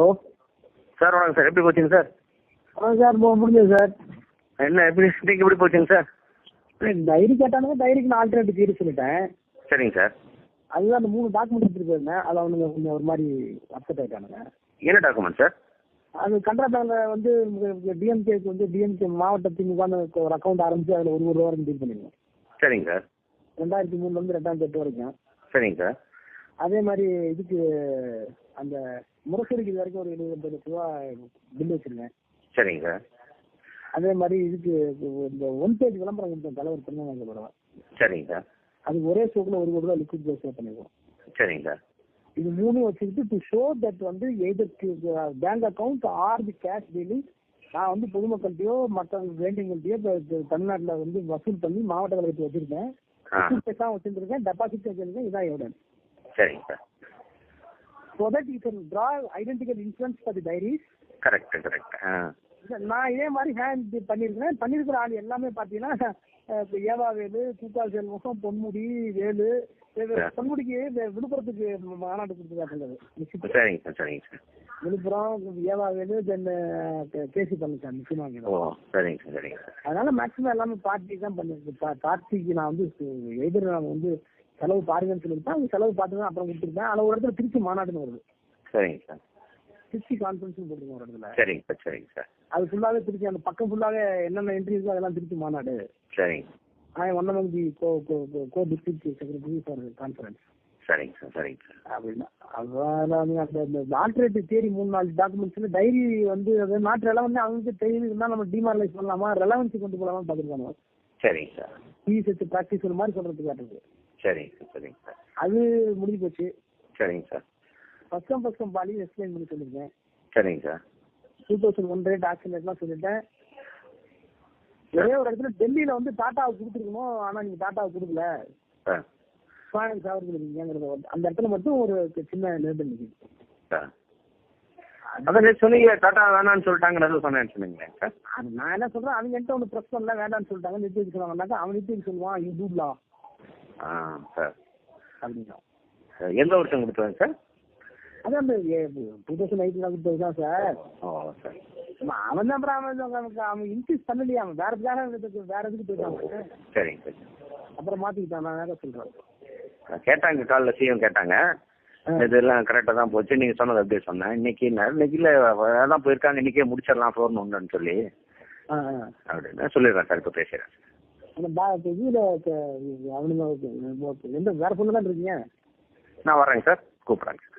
Hello. Sir வணக்கம் sir. எப்படி போச்சுங்க சார்? ஆ சார் போ முடிஞ்சது சார். என்ன எப்படி இன்னைக்கு எப்படி போச்சுங்க சார்? டைரி கேட்டானுங்க டைரிக்கு நான் ஆல்டர்னேட்டிவ் தீர சொல்லிட்டேன். சரிங்க சார். அதுதான் அந்த மூணு டாக்குமெண்ட் எடுத்துட்டு போயிருந்தேன். அதில் அவனுங்க கொஞ்சம் ஒரு மாதிரி அப்செட் ஆயிட்டானுங்க. என்ன டாக்குமெண்ட் சார்? அது கனரா பேங்க்ல வந்து டிஎம்கேக்கு வந்து டிஎம்கே மாவட்ட திமுகன்னு ஒரு அக்கௌண்ட் ஆரம்பிச்சு அதில் ஒரு ஒரு ரூபா வரைக்கும் டீல் பண்ணிருக்கோம் சரிங்க சார். ரெண்டாயிரத்தி மூணுல இருந்து ரெண்டாயிரத்தி எட்டு வரைக்கும். சரிங்க சார். அதே மாதிரி இதுக்கு அந்த முரசொலிக்கு இது வரைக்கும் ஒரு எழுபது எண்பது லட்ச ரூபா பில் வச்சிருக்கேன் சரிங்க. சார் அதே மாதிரி இதுக்கு இந்த ஒன் பேஜ் விளம்பரம் கொடுத்தேன் தலைவர் திருநெல்வேலி படம் சரிங்க. சார் அது ஒரே ஷோக்கில் ஒரு கோடி ரூபா லிக்விட் பேஸ் பண்ணிருக்கோம். சரிங்க. சார் இது மூணும் வச்சுக்கிட்டு டு ஷோ தட் வந்து either bank account or the cash dealing நான் வந்து பொதுமக்கள்கிட்டயோ மற்ற இப்ப தமிழ்நாட்டுல வந்து வசூல் பண்ணி மாவட்ட கழகத்தை வச்சிருக்கேன். வச்சிருக்கேன் டெபாசிட் வச்சிருக்கேன் இதான் எவிடன்ஸ் சரிங்க sir. So that you can draw identical insurance for the diaries correct correct நான் இதே மாதிரி ஹேண்ட் பண்ணிருக்கிறேன் பண்ணிருக்கிற ஆள் எல்லாமே இப்ப ஏவா வேலு கூட்டா செல்வம் பொன்முடி வேலு. பொன்முடிக்கு விழுப்புரத்துக்கு மாநாடு கொடுத்துருக்காங்க சரிங்க சார் சரிங்க சார். விழுப்புரம் ஏவா வேலு தென் கேசி பழனிசாமி முக்கியமாக சரிங்க சார் சரிங்க சார். அதனால மேக்ஸிமம் எல்லாமே பார்ட்டி தான் பண்ணிருக்கு பார்ட்டிக்கு நான் வந்து எதிர் நான் வந்து செலவு பாருங்கன்னு சொல்லியிருப்பேன் அவங்க செலவு பார்த்து தான் அப்புறம் கொடுத்துருப்பேன் அதில் ஒரு இடத்துல திருச்சி மாநாடுன்னு வருது. சரிங்க சார். திருச்சி கான்ஃபரன்ஸ் போட்டுருக்கோம் ஒரு இடத்துல. சரிங்க சார் சரிங்க சார். அது ஃபுல்லாவே திருச்சி அந்த பக்கம் ஃபுல்லாவே என்னென்ன இருக்கோ அதெல்லாம் திருச்சி மாநாடு. சரிங்க. I one the co co district secretary for conference சரிங்க சார் சரிங்க சார். அப்படின்னா அதான் அந்த ஆல்டர்னேட்டிவ் தேடி மூணு நாலு டாக்குமெண்ட்ஸ்ல டைரி வந்து அது நாட் ரெலவெண்ட் அவங்களுக்கு டைரி இருந்தால் நம்ம டிமாரலைஸ் பண்ணலாமா? ரெலவன்சி கொண்டு போகலாமா பார்த்துருக்காங்க சரிங்க சார். பிஎஸ்எஸ் ப்ராக்டிஸ் ஒரு மாதிரி சொல்றது காட்டுறது சரிங்க சார் சரிங்க சார். அது முடிஞ்சு போச்சு. சரிங்க sir. First come fully explain பண்ணி சொல்லியிருக்கேன் சரிங்க sir. Two thousand one rate action ரேட்லாம் சொல்லிட்டேன். ஒரே ஒரு இடத்துல டெல்லியில வந்து டாட்டாவுக்கு கொடுத்துருக்கணும் ஆனா நீங்க டாட்டாவுக்கு கொடுக்கல. அவருக்கு இருக்கீங்கிறத வந்து அந்த இடத்துல மட்டும் ஒரு சின்ன நிக்குது சார் அதான் சொன்னீங்க டாட்டா வேணாம்னு சொல்லிட்டாங்கன்னு சொன்னேன்னு சொன்னீங்களே நான் என்ன சொல்றேன் அவங்க என்கிட்ட ஒன்று ப்ரெஸ் பண்ணல வேண்டாம்னு சொல்லிட்டாங்க நிறுத்தி சொன்னாங்கன்னாக்கா அவன் நிறுத்தி சொல்லுவான் யூ டூப்லா ஆ சார். அப்படின்னா எந்த வருஷம் கொடுத்தாங்க சார்? அது அந்த டூ தௌசண்ட் எயிட்ல கொடுத்தது தான் சார். ஓ சார். அவன் தான் அப்புறம் அவன் அவனுக்கு அவன் இன்க்ரீஸ் பண்ணலையா அவன் வேற வேற வேற இதுக்கு சரிங்க சார் அப்புறம் மாத்திக்கிட்டான் நான் வேற சொல்றேன். கேட்டாங்க காலைல சிஎம் கேட்டாங்க. இதெல்லாம் கரெக்டாக தான் போச்சு. நீங்கள் சொன்னது அப்படியே சொன்னேன். இன்னைக்கு இன்னைக்கு இல்லை அதான் போயிருக்காங்க இன்னைக்கே முடிச்சிடலாம் ஃபோன் ஒன்றுன்னு சொல்லி. அப்படின்னு சொல்லிடுறேன் சார் இப்போ பேசுகிறேன் அந்த பா- அவனுங்க எந்த வேற பொண்ணு இருக்கீங்க? நான் வரேங்க சார். கூப்பிடுறேங்க